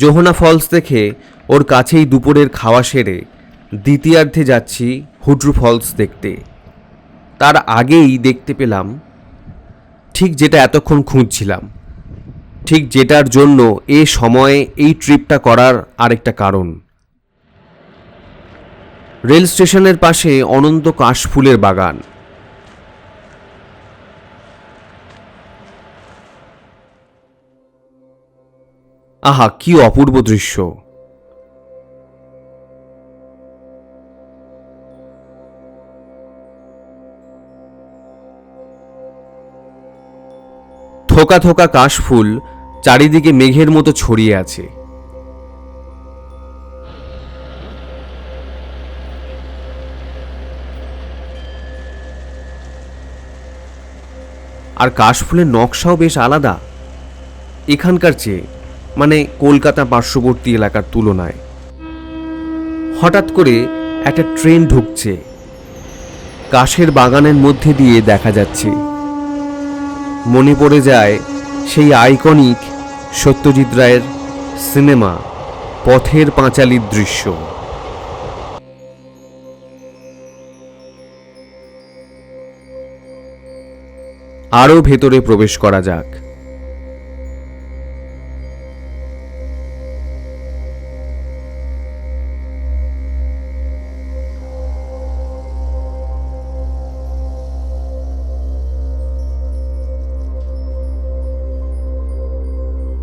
জোহনা false দেখে ওর কাছেই দুপুরের খাওয়া সেরে দ্বিতীয়ার্ধে যাচ্ছি হুড্রু ফলস দেখতে। তার আগেই দেখতে পেলাম, ঠিক যেটা এতক্ষণ খুঁজছিলাম, ঠিক যেটার জন্য এ সময়ে এই ট্রিপটা করার আরেকটা কারণ। রেল স্টেশনের পাশে অনন্ত কাশফুলের বাগান। আহা, কি অপূর্ব দৃশ্য। থোকা থোকা কাশফুল চারিদিকে মেঘের মতো ছড়িয়ে আছে। আর কাশফুলের নকশাও বেশ আলাদা। এখানকার চেয়ে মানে কলকাতা পার্শ্ববর্তী এলাকার তুলনায়। হঠাৎ করে একটা ট্রেন ঢুকছে। কাশের বাগানের মধ্যে দিয়ে দেখা যাচ্ছে। মনে পড়ে যায় সেই আইকনিক সত্যজিৎ রায়ের সিনেমা, পথের পাঁচালীর দৃশ্য। আরও ভেতরে প্রবেশ করা যাক।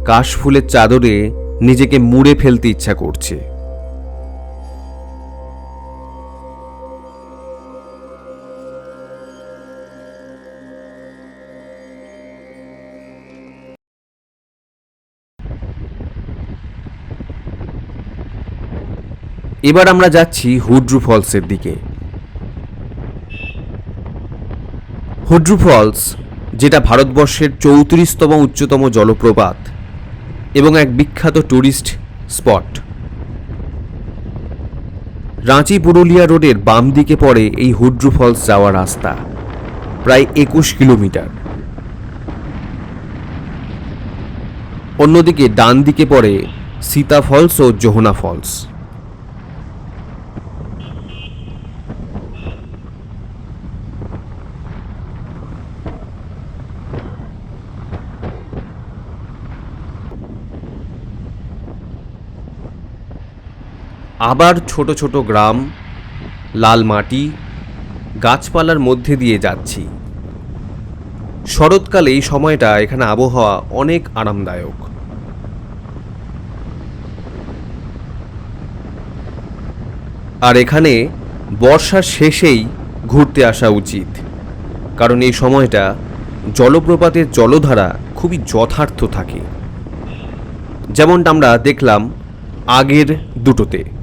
কাশফুলের চাদরে নিজেকে মুড়ে ফেলতে ইচ্ছা করছে। এবার আমরা যাচ্ছি হুড্রু ফলসের দিকে। হুড্রু ফলস, যেটা ভারতবর্ষের চৌত্রিশতম উচ্চতম জলপ্রপাত এবং এক বিখ্যাত ট্যুরিস্ট স্পট। রাঁচি পুরুলিয়া রোডের বাম দিকে পড়ে এই হুড্রু ফলস যাওয়ার রাস্তা, প্রায় একুশ কিলোমিটার। অন্যদিকে ডান দিকে পড়ে সীতা ফলস ও জোহনা ফলস। আবার ছোট ছোট গ্রাম, লাল মাটি, গাছপালার মধ্যে দিয়ে যাচ্ছি। শরৎকালে এই সময়টা এখানে আবহাওয়া অনেক আরামদায়ক। আর এখানে বর্ষার শেষেই ঘুরতে আসা উচিত, কারণ এই সময়টা জলপ্রপাতের জলধারা খুবই যথার্থ থাকে। যেমনটা আমরা দেখলাম আগের দুটোতে।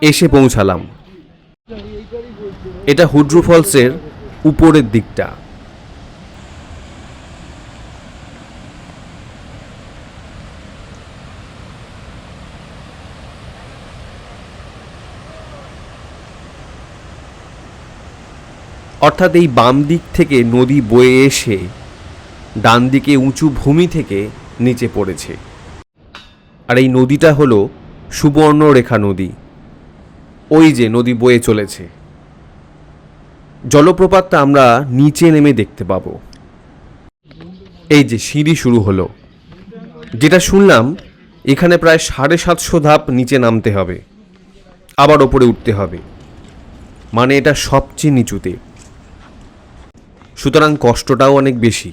এসে পৌঁছালাম। এটা হুড্রু ফলসের উপরের দিকটা। অর্থাৎ এই বাম দিক থেকে নদী বয়ে এসে ডান দিকে উঁচু ভূমি থেকে নিচে পড়েছে। আর এই নদীটা হলো সুবর্ণরেখা নদী। ওই যে নদী বয়ে চলেছে। জলপ্রপাতটা আমরা নিচে নেমে দেখতে পাবো। এই যে সিঁড়ি শুরু হলো। যেটা শুনলাম, এখানে প্রায় সাড়ে সাতশো ধাপ নিচে নামতে হবে। আবার ওপরে উঠতে হবে। মানে এটা সবচেয়ে নিচুতে। সুতরাং কষ্টটাও অনেক বেশি।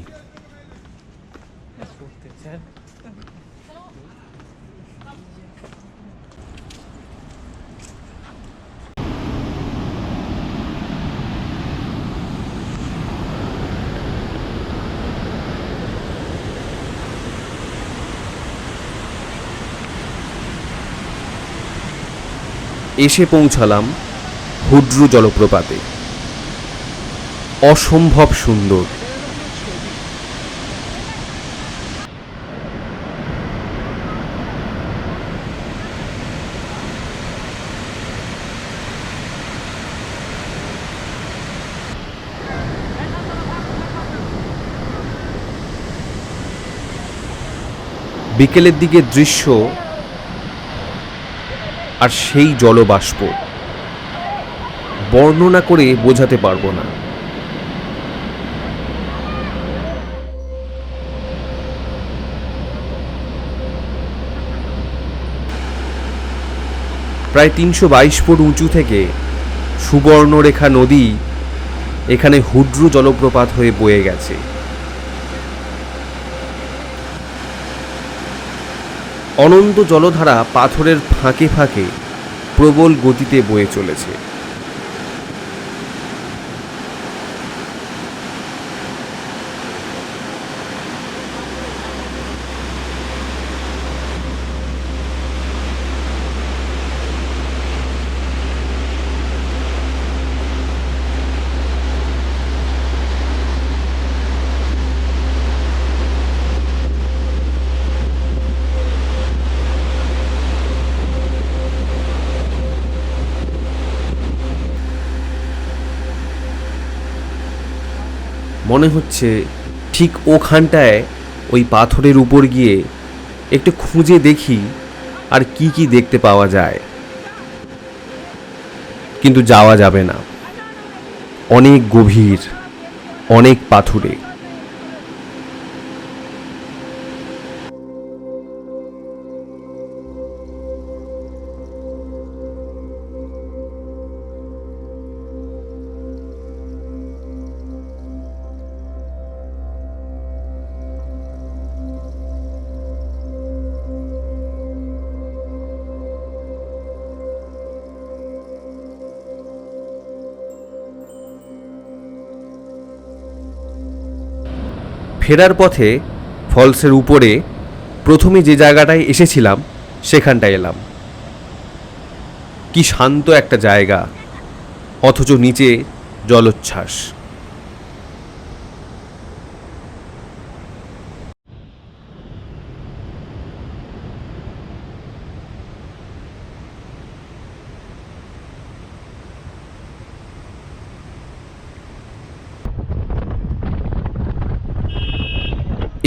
এসে পৌঁছালাম হুড্রু জলপ্রপাতে। অসম্ভব সুন্দর। বিকেলের দিকে দৃশ্য আর সেই জলবাষ্প। বর্ণনা করে বোঝাতে পারব না। প্রায় তিনশো বাইশ ফুট উঁচু থেকে সুবর্ণরেখা নদী এখানে হুড্রু জলপ্রপাত হয়ে বয়ে গেছে। অনন্ত জলধারা পাথরের ফাঁকে ফাঁকে প্রবল গতিতে বয়ে চলেছে। মনে হচ্ছে ঠিক ওখানটায় ওই পাথরের উপর গিয়ে একটু খুঁজে দেখি আর কি কি দেখতে পাওয়া যায়। কিন্তু যাওয়া যাবে না। অনেক গভীর, অনেক পাথুরে। ফেরার পথে ফলসের উপরে প্রথমে যে জায়গাটায় এসেছিলাম, সেখানটায় এলাম। কি শান্ত একটা জায়গা, অথচ নিচে জলোচ্ছ্বাস।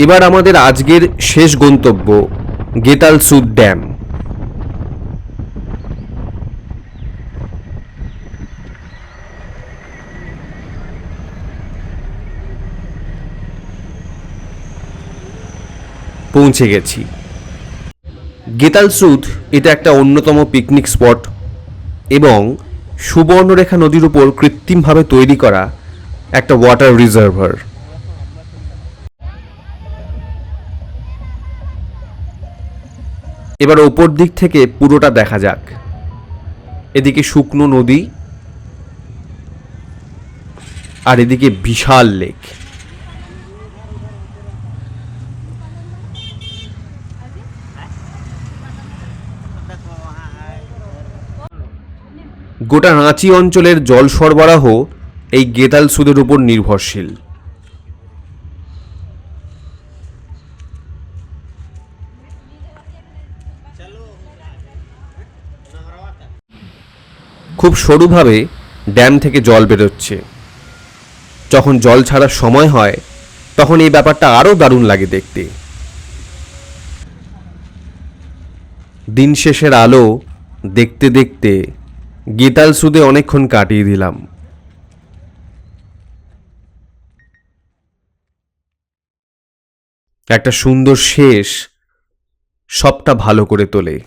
এবার আমাদের আজকের শেষ গন্তব্য গেতালসুদ ড্যাম। পৌঁছে গেছি। গেতালসুদ এটা একটা অন্যতম পিকনিক স্পট এবং সুবর্ণরেখা নদীর উপর কৃত্রিমভাবে তৈরি করা একটা ওয়াটার রিজার্ভার। এবার ওপর দিক থেকে পুরোটা দেখা যাক। এদিকে শুকনো নদী আর এদিকে বিশাল লেক। গোটা রাঁচি অঞ্চলের জল সরবরাহ এই গেতাল সুদের উপর নির্ভরশীল। খুব সরুভাবে ড্যাম থেকে জল বেরোচ্ছে। যখন জল ছাড়ার সময় হয়, তখন এই ব্যাপারটা আরও দারুণ লাগে দেখতে। দিন শেষের আলো দেখতে দেখতে গীতাল সুদে অনেকক্ষণ কাটিয়ে দিলাম। একটা সুন্দর শেষ সবটা ভালো করে তোলে।